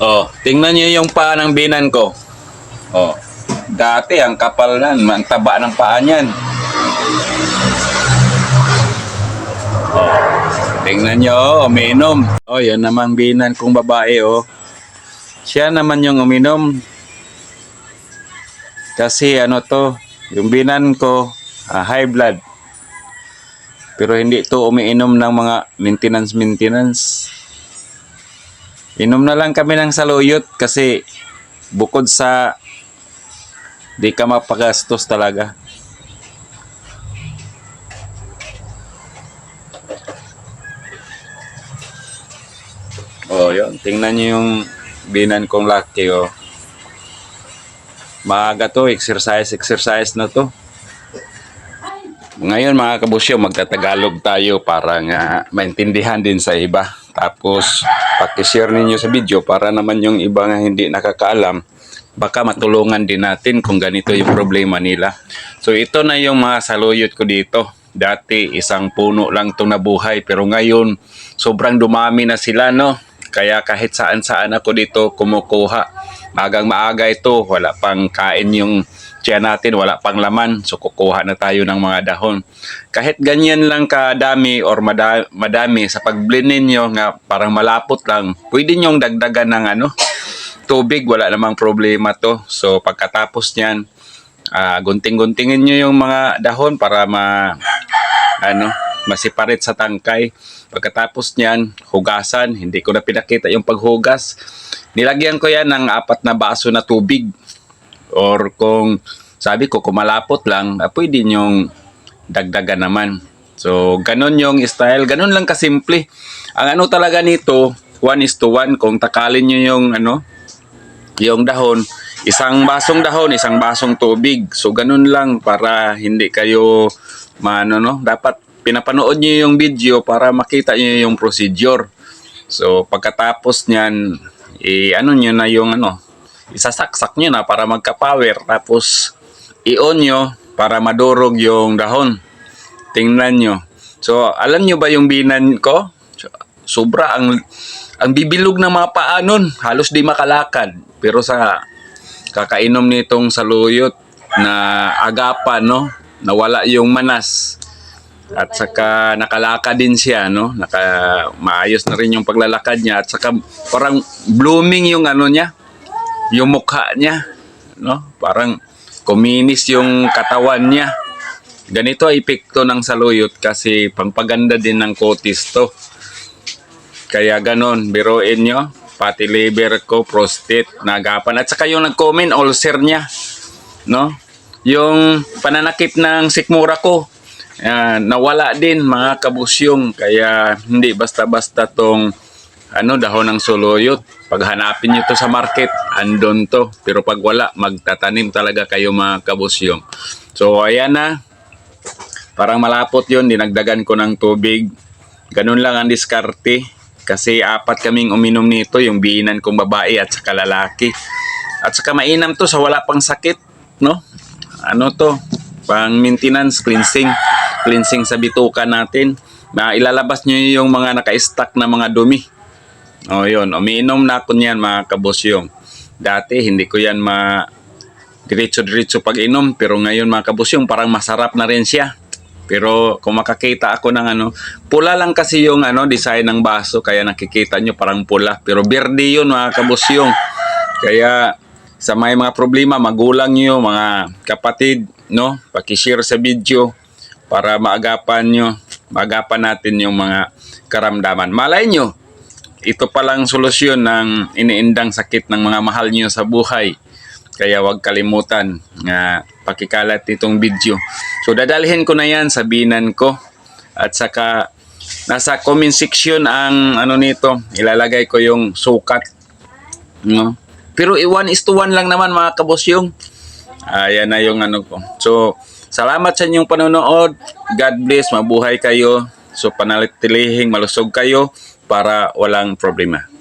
Oh, tingnan niyo yung paa ng binan ko. Oh. Dati ang kapal nan, ang taba ng paa niyan. Oh. Tingnan niyo, oh, umiinom. Oh, yan namang binan kong babae, oh. Siya naman yung uminom. Kasi ano to, yung binan ko, ah, high blood. Pero hindi to umiinom ng mga maintenance-maintenance. Inom na lang kami ng saluyot kasi bukod sa di ka mapagastos talaga. Oh, yun. Tingnan niyo yung binan kong laki, oh. Maaga to, exercise, exercise na to. Ngayon mga kabusyo, magtatagalog tayo para nga maintindihan din sa iba. Tapos, pakishare ninyo sa video para naman yung iba nga hindi nakakaalam, baka matulungan din natin kung ganito yung problema nila. So, ito na yung mga saluyot ko dito. Dati, isang puno lang itong nabuhay. Pero ngayon, sobrang dumami na sila, no? Kaya kahit saan-saan ako dito kumukuha. Magang maaga ito, wala pang kain yung tiyan natin, wala pang laman. So kukuha na tayo ng mga dahon. Kahit ganyan lang kadami or mada- madami sa pag-blend ninyo nga parang malapot lang, pwede nyong dagdagan ng ano, tubig, wala namang problema to. So pagkatapos niyan, ah, gunting-guntingin nyo yung mga dahon para ma ano, masiparate sa tangkay. Pagkatapos niyan, hugasan. Hindi ko na pinakita yung paghugas. Nilagyan ko yan ng apat na baso na tubig. Or kung sabi ko, kung malapot lang, ah, pwede nyong dagdagan naman. So, ganun yung style. Ganun lang kasimple. Ang ano talaga nito, 1 is to 1. Kung takalin nyo yung ano, yung dahon, isang basong dahon, isang basong tubig. So ganun lang para hindi kayo maano no, dapat pinapanood niyo yung video para makita niyo yung procedure. So pagkatapos niyan, i ano niyo na yung ano, isasaksak niyo na para magka-power tapos i-on niyo para madurog yung dahon. Tingnan niyo. So alam niyo ba yung binan ko? Sobra ang ang bibilog ng mga paa nun, halos di makalakad. Pero sa kakainom nitong saluyot na agapan, no? Nawala yung manas. At saka nakalakad din siya, no? Naka, maayos na rin yung paglalakad niya. At saka parang blooming yung ano niya, yung mukha niya, no? Parang kuminis yung katawan niya. Ganito ay epekto ng saluyot kasi pangpaganda din ng kotis to. Kaya ganon, biruin nyo, pati liver ko, prostate, nagapan. At saka yung nag-comment, ulcer niya. No? Yung pananakit ng sikmura ko, ah, nawala din mga kabusyong. Kaya hindi basta-basta tong ano, dahon ng suluyot. Pag hanapin nyo to sa market, andon to. Pero pag wala, magtatanim talaga kayo mga kabusyong. So, ayan na. Parang malapot yun, dinagdagan ko ng tubig. Ganun lang ang diskarte. Kasi apat kaming uminom nito, yung biinan kong babae at saka lalaki. At saka mainam to sa wala pang sakit, no? Ano to? Pang maintenance, cleansing. Cleansing sa bituka natin. Na ilalabas nyo yung mga naka-stack na mga dumi. O yun, umiinom na ako niyan mga kabosyong. Dati hindi ko yan ma diretso-diretso pag inom pero ngayon mga kabosyong parang masarap na rin siya. Pero kung makakita ako ng ano, pula lang kasi yung ano design ng baso kaya nakikita nyo parang pula. Pero berde yun mga kabosyong. Kaya sa may mga problema, magulang nyo, mga kapatid, no? Pakishare sa video para maagapan nyo, maagapan natin yung mga karamdaman. Malay nyo, ito palang solusyon ng iniindang sakit ng mga mahal nyo sa buhay. Kaya huwag kalimutan nga pakikalat itong video. So dadalhin ko na yan sa binan ko. At saka nasa comment section ang ano nito, ilalagay ko yung sukat. No? Pero i 1 is to 1 lang naman mga kabosyong. Ayan na yung ano ko. So, salamat sa inyong panonood. God bless, mabuhay kayo. So, panalitilihing, malusog kayo para walang problema.